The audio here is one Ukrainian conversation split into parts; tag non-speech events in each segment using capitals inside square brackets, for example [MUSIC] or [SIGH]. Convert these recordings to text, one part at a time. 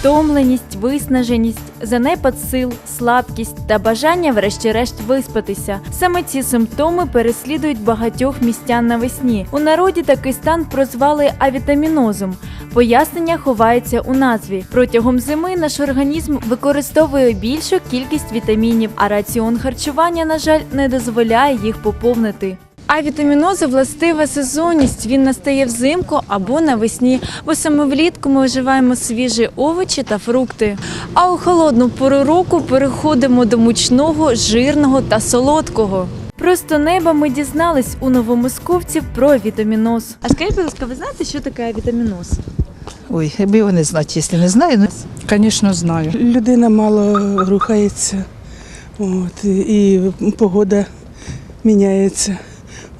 Втомленість, виснаженість, занепад сил, слабкість та бажання врешті-решт виспатися. Саме ці симптоми переслідують багатьох містян навесні. У народі такий стан прозвали авітамінозом. Пояснення ховається у назві. Протягом зими наш організм використовує більшу кількість вітамінів, а раціон харчування, на жаль, не дозволяє їх поповнити. А вітамінозу властива сезонність. Він настає взимку або навесні, бо саме влітку ми вживаємо свіжі овочі та фрукти. А у холодну пору року переходимо до мучного, жирного та солодкого. Просто неба ми дізнались у новомосковців про вітаміноз. А скажіть, будь ласка, ви знаєте, що таке вітаміноз? Ой, якби його не знати, якщо не знаю, ну Звісно, знаю. Людина мало рухається, от, і погода міняється.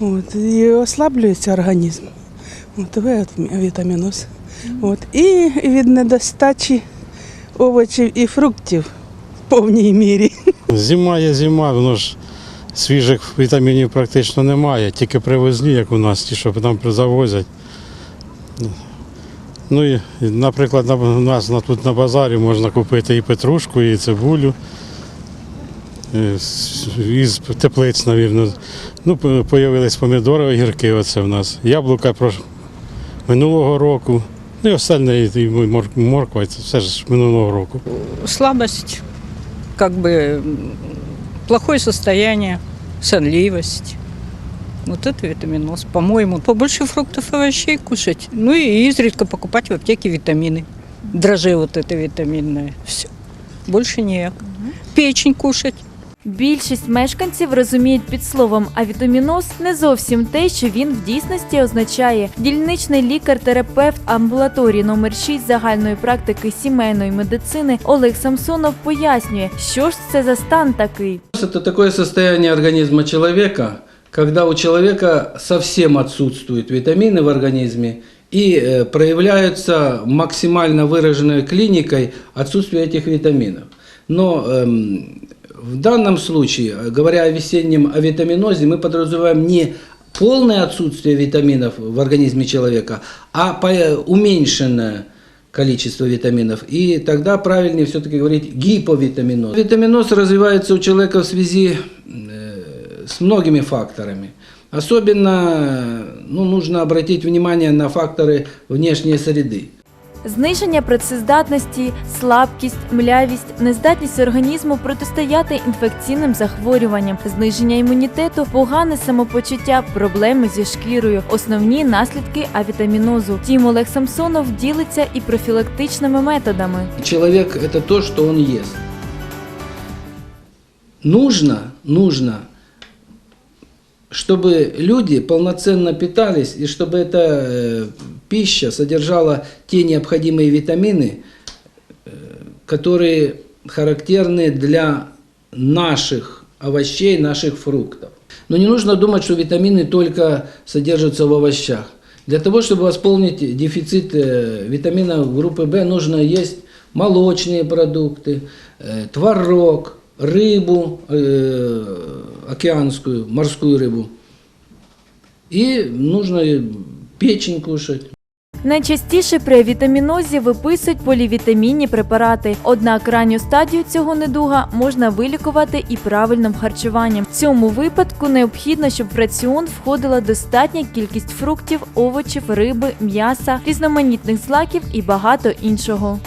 От, і ослаблюється організм. От, ви- От, і від недостачі овочів і фруктів в повній мірі. Зима є зима, воно ж свіжих вітамінів практично немає, тільки привозні, як у нас, ті, що нам завозять. Ну і, наприклад, у нас тут на базарі можна купити і петрушку, і цибулю. е, з- Із теплиць, мабуть. Ну, по- появились помідори, огірки оце в нас. Яблука прош... минулого року. Ну і остальне, і мор- морква, це все ж минулого року. Слабость, как бы м, плохое состояние, сонливость. Вот это витаминоз, по-моему. Побольше фруктов и овощей кушать. Ну и изредка покупать в аптеке витамины. Дрожжи вот это витаминное. Все. Больше нет. Печень кушать. Більшість мешканців розуміють під словом авітаміноз не зовсім те, що він в дійсності означає. Дільничний лікар-терапевт амбулаторії номер 6 загальної практики сімейної медицини Олег Самсонов пояснює, що ж це за стан такий. Это такое состояние организма человека, когда у человека совсем отсутствуют витамины в организме и э, проявляются максимально выраженной клиникой отсутствие этих витаминов. Но эм, в данном случае, э, говоря о весеннем авитаминозе, мы подразумеваем не полное отсутствие витаминов в организме человека, а по- уменьшенное количество витаминов. И тогда правильнее все-таки говорить гиповитаминоз. Витаминоз развивается у человека в связи э, с многими факторами. Особенно ну, нужно обратить внимание на факторы внешней среды. Зниження працездатності, слабкість, млявість, нездатність організму протистояти інфекційним захворюванням, зниження імунітету, погане самопочуття, проблеми зі шкірою, основні наслідки авітамінозу. Тім Олег Самсонов ділиться і профілактичними методами. Человек – это то, что он ест. Нужно, нужно, чтобы люди полноценно питались и чтобы эта э, пища содержала те необходимые витамины, э, которые характерны для наших овощей, наших фруктов. Но не нужно думать, что витамины только содержатся в овощах. Для того, чтобы восполнить дефицит э, витаминов группы В, нужно есть молочные продукты, э, творог, рыбу океанскую, морскую рыбу. И нужно печень кушать. Найчастіше при вітамінозі виписують полівітамінні препарати. Однак ранню стадію цього недуга можна вилікувати і правильним харчуванням. В цьому випадку необхідно, щоб в раціон входила достатня кількість фруктів, овочів, риби, м'яса, різноманітних злаків і багато іншого.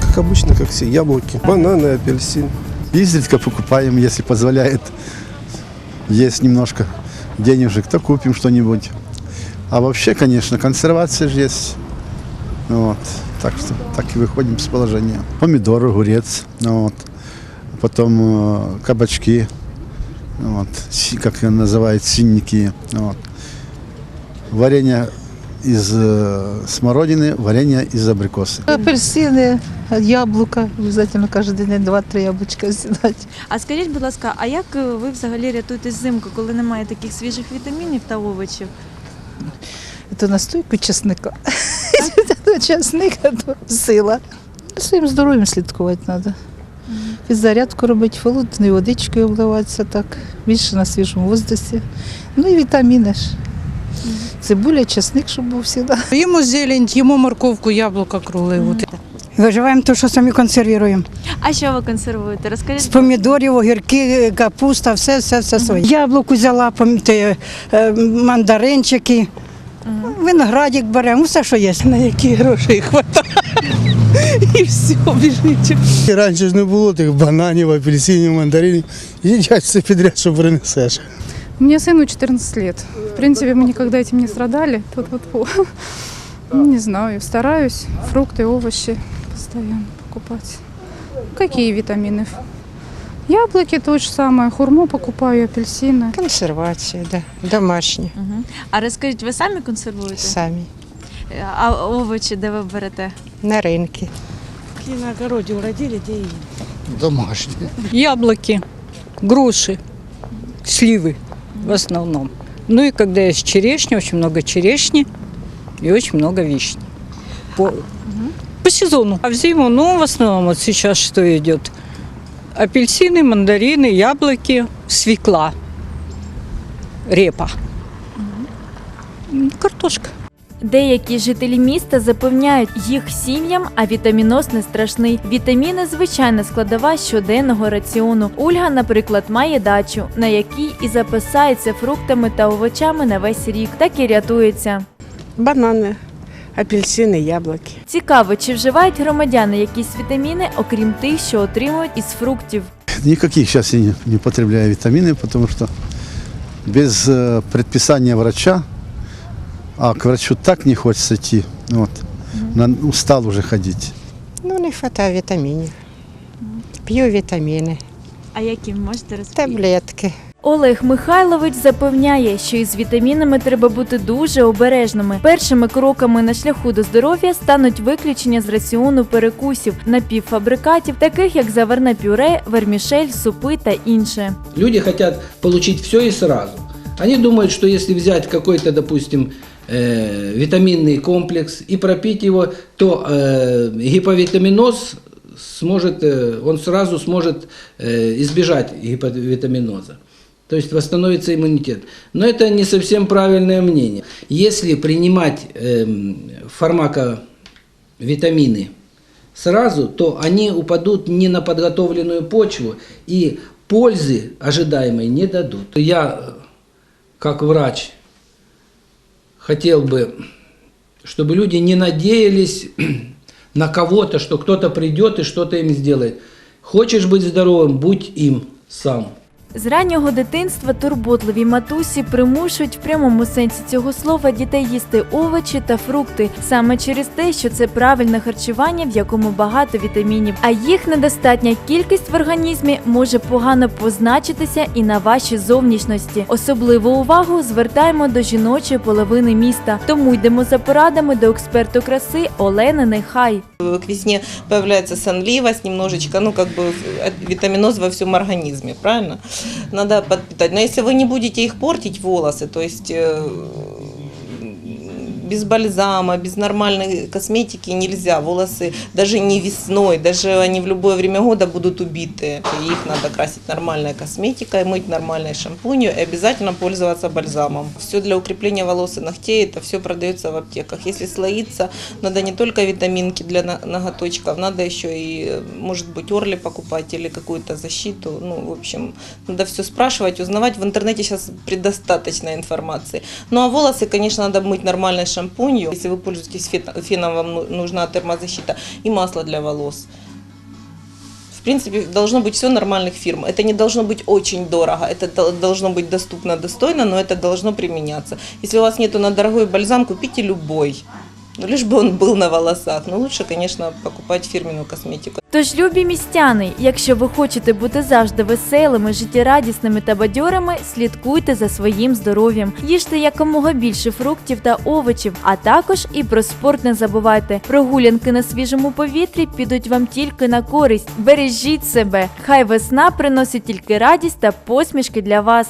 Как обычно, как все, яблоки, бананы, апельсин. Изредка покупаем, если позволяет. Есть немножко денежек, то купим что-нибудь. А вообще, конечно, консервация же есть. Вот. Так что так и выходим с положения. Помидоры, огурец, вот. потом э, кабачки, вот. си- как ее называют, синники. Вот. Варенье из э, смородины, варенье из абрикоса. апельсини, яблука, обов'язково кожен день два-три яблучка з'їдати. А скажіть, будь ласка, а як ви взагалі рятуєтесь взимку, коли немає таких свіжих вітамінів та овочів? То настойку чесника. [LAUGHS] То чесник, то сила. Своїм здоров'ям слідкувати треба. Підзарядку робити, холодною водичкою обливатися так, більше на свіжому воздусі. Ну і вітаміни ж. Цибуля, чесник, щоб був завжди. Їмо зелень, їмо морковку, яблука кругле. От. Виживаємо те, що самі консервуємо. А що ви консервуєте? З Розкажіть. помідорів, огірки, капуста, все, все, все своє. Яблуку взяла, пом- те, е, мандаринчики, виноградик беремо, все, що є. На які гроші хватає. І все, біжить. Раніше ж не було тих бананів, апельсинів, мандаринів. Їдять все підряд, що принесеш. Мне сыну 14 лет. В принципе, мы никогда этим не страдали. Тут вот по. [LAUGHS] Ну, не знаю, стараюсь фрукты, овощи постоянно покупать. Какие витамины? Яблоки то же самое, хурму покупаю, апельсины. Консервація, да. домашні, Мгм. А розкажіть, ви самі консервуєте? самі, А овочі де ви берете? на ринки. На огороді уродили, де і Домашні. Яблоки, груши, сливы в основном. Ну и когда есть черешня, очень много черешни и очень много вишни. По, по сезону. А в зиму, ну, в основном вот сейчас что идет? Апельсины, мандарины, яблоки, свекла, репа, картошка. Деякі жителі міста запевняють, їх сім'ям, а вітаміноз не страшний. Вітаміни звичайна складова щоденного раціону. Ольга, наприклад, має дачу, на якій і запасається фруктами та овочами на весь рік, так і рятується. банани, апельсини, яблуки. Цікаво, чи вживають громадяни якісь вітаміни, окрім тих, що отримують із фруктів. Никаких сейчас я не, не потребляю витамины, потому что без э, предписания врача, а к врачу так не хочется идти, вот, на, устал уже ходить. Ну, не вистачає вітамінів. П'ю вітаміни, А які можете розповісти? таблетки. Олег Михайлович запевняє, що із вітамінами треба бути дуже обережними. Першими кроками на шляху до здоров'я стануть виключення з раціону перекусів, напівфабрикатів, таких як заварне пюре, вермішель, супи та інше. Люди хотят получить все и сразу. Они думают, что если взять какой-то, допустим, э, витаминный комплекс и пропить его, то э, гиповитаминоз сможет, э, он сразу сможет э, избежать гиповитаминоза. То есть восстановится иммунитет. Но это не совсем правильное мнение. Если принимать эм, фармаковитамины сразу, то они упадут не на подготовленную почву и пользы ожидаемой не дадут. Я, э, как врач, хотел бы, чтобы люди не надеялись [CLEARS THROAT] на кого-то, что кто-то придет и что-то им сделает. Хочешь быть здоровым, будь им сам. З раннього дитинства турботливі матусі примушують в прямому сенсі цього слова дітей їсти овочі та фрукти саме через те, що це правильне харчування, в якому багато вітамінів. А їх недостатня кількість в організмі може погано позначитися і на вашій зовнішності. Особливу увагу звертаємо до жіночої половини міста. Тому йдемо за порадами до експерту краси Олени Нехай. К весне появляется сонливость немножечко, ну как бы э, витаминоз во всем организме, правильно? Надо подпитать. Но если вы не будете их портить волосы, то есть э, без бальзама, без нормальной косметики нельзя. Волосы даже не весной, даже они в любое время года будут убитые. И их надо красить нормальной косметикой, мыть нормальной шампунью и обязательно пользоваться бальзамом. Все для укрепления волос и ногтей, это все продается в аптеках. Если слоиться, надо не только витаминки для ноготочков, надо еще и, может быть, орли покупать или какую-то защиту. Ну, в общем, надо все спрашивать, узнавать. В интернете сейчас предостаточно информации. Ну, а волосы, конечно, надо мыть нормальной шампунью. Если вы пользуетесь фет- феном, вам ну- нужна термозащита и масло для волос. В принципе, должно быть все нормальных фирм. Это не должно быть очень дорого, это дол- должно быть доступно, достойно, но это должно применяться. Если у вас нету на дорогой бальзам, купите любой. Ну, лишь бы он был на волосах. Но лучше, конечно, покупать фирменную косметику. Тож, любі містяни, якщо ви хочете бути завжди веселими, життєрадісними та бадьорими, слідкуйте за своїм здоров'ям, їжте якомога більше фруктів та овочів, а також і про спорт не забувайте. Прогулянки на свіжому повітрі підуть вам тільки на користь. Бережіть себе. Хай весна приносить тільки радість та посмішки для вас.